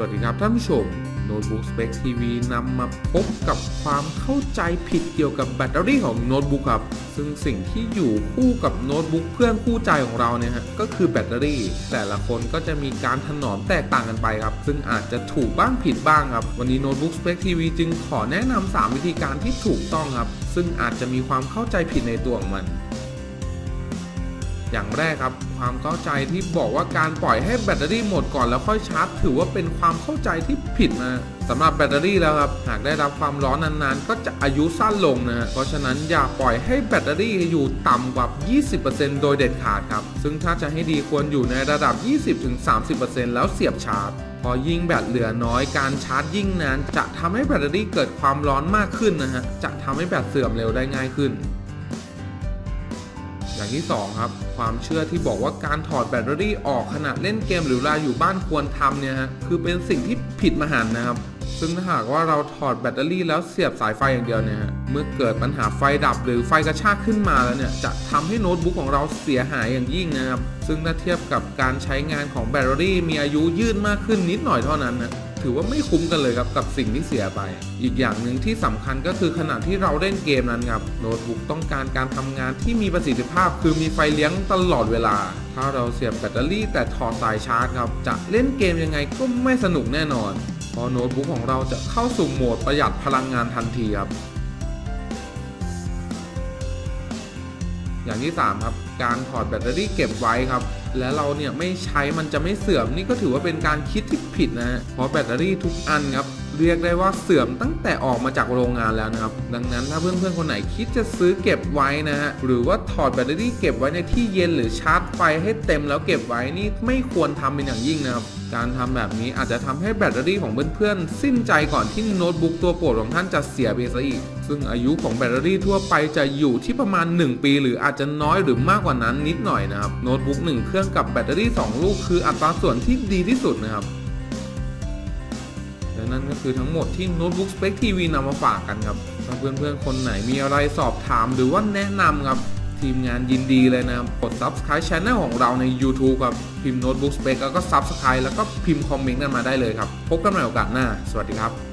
วัสดีครับท่านผู้ชม Notebook Spec TV นำมาพบกับความเข้าใจผิดเกี่ยวกับแบตเตอรี่ของโน้ตบุ๊กครับ ซึ่งสิ่งที่อยู่คู่กับโน้ตบุ๊กเพื่อนคู่ใจของเราเนี่ยฮะก็คือแบตเตอรี่ แต่ละคนก็จะมีการถนอมแตกต่างกันไปครับ ซึ่งอาจจะถูกบ้างผิดบ้างครับ วันนี้ Notebook Spec TV จึงขอแนะนำ3วิธีการที่ถูกต้องครับ ซึ่งอาจจะมีความเข้าใจผิดในตัวของมัน อย่างแรกครับ ความเข้าใจที่บอกว่าการปล่อยให้แบตเตอรี่หมดก่อนแล้วค่อยชาร์จ ถือว่าเป็นความเข้าใจที่ผิดนะสำหรับแบตเตอรี่แล้วครับ หากได้รับความร้อนนานๆ ก็จะอายุสั้นลงนะเพราะฉะนั้นอย่าปล่อยให้แบตเตอรี่อยู่ต่ำกว่า 20%โดยเด็ดขาดครับ ซึ่งถ้าจะให้ดีควรอยู่ในระดับ 20-30%แล้วเสียบชาร์จพอยิ่งแบตเหลือน้อยการชาร์จยิ่งนานจะทำให้แบตเตอรี่เกิดความร้อนมากขึ้นนะฮะ จะทำให้แบตเสื่อมเร็วได้ง่ายขึ้น อย่างที่ 2 ครับ ความเชื่อที่บอกว่าการถอดแบตเตอรี่ออกขณะเล่นเกมหรือเวลาอยู่บ้านควรทำเนี่ยฮะคือเป็นสิ่งที่ผิดมหันนะครับ ซึ่งถ้าหากว่าเราถอดแบตเตอรี่แล้วเสียบสายไฟอย่างเดียวเนี่ยเมื่อเกิดปัญหาไฟดับหรือไฟกระชากขึ้นมาแล้วเนี่ยจะทำให้โน้ตบุ๊กของเราเสียหายอย่างยิ่งนะครับ ซึ่งถ้าเทียบกับการใช้งานของแบตเตอรี่มีอายุยืดมากขึ้นนิดหน่อยเท่านั้นนะ ถือว่าไม่คุ้มกันเลยครับกับสิ่งที่เสียไป อีกอย่างหนึ่งที่สำคัญก็คือขณะที่เราเล่นเกมนั้นครับโน้ตบุ๊กต้องการการทำงานที่มีประสิทธิภาพ คือมีไฟเลี้ยงตลอดเวลา ถ้าเราเสียบแบตเตอรี่แต่ถอดสายชาร์จครับจะเล่นเกมยังไงก็ไม่สนุกแน่นอนเพราะโน้ตบุ๊กของเราจะเข้าสู่โหมดประหยัดพลังงานทันทีครับ อย่างที่ 3 ครับ การถอดแบตเตอรี่เก็บไว้ครับ และเราเนี่ยไม่ใช้มันจะไม่เสื่อมนี่ก็ถือว่าเป็นการคิดที่ผิดนะฮะเพราะแบตเตอรี่ทุกอันครับเรียกได้ว่าเสื่อมตั้งแต่ออกมาจากโรงงานแล้วนะครับ ดังนั้นถ้าเพื่อนๆคนไหนคิดจะซื้อเก็บไว้นะฮะหรือว่าถอดแบตเตอรี่เก็บไว้ในที่เย็นหรือชาร์จไฟให้เต็มแล้วเก็บไว้นี่ไม่ควรทำเป็นอย่างยิ่งนะครับ การทำแบบนี้อาจจะทำให้แบตเตอรี่ของเพื่อนๆ สิ้นใจก่อนที่โน้ตบุ๊กตัวโปรดของท่านจะเสียไปซะอีก ซึ่งอายุของแบตเตอรี่ทั่วไปจะอยู่ที่ประมาณ 1 ปี หรืออาจจะน้อยหรือมากกว่านั้นนิดหน่อยนะครับ โน้ตบุ๊ก1เครื่องกับแบตเตอรี่ 2 ลูกคืออัตราส่วนที่ดีที่สุดนะครับและนั่นก็คือทั้งหมดที่ Notebook Spec TV นำมาฝากกันครับถ้าเพื่อนๆคนไหนมีอะไรสอบถามหรือว่าแนะนำครับ ทีมงานยินดีเลยนะครับ กด Subscribe Channel ของเราใน YouTube ครับ พิมพ์ Notebook Spec แล้วก็ Subscribe แล้วก็พิมพ์คอมเมนต์กันมาได้เลยครับ พบกันใหม่โอกาสหน้า สวัสดีครับ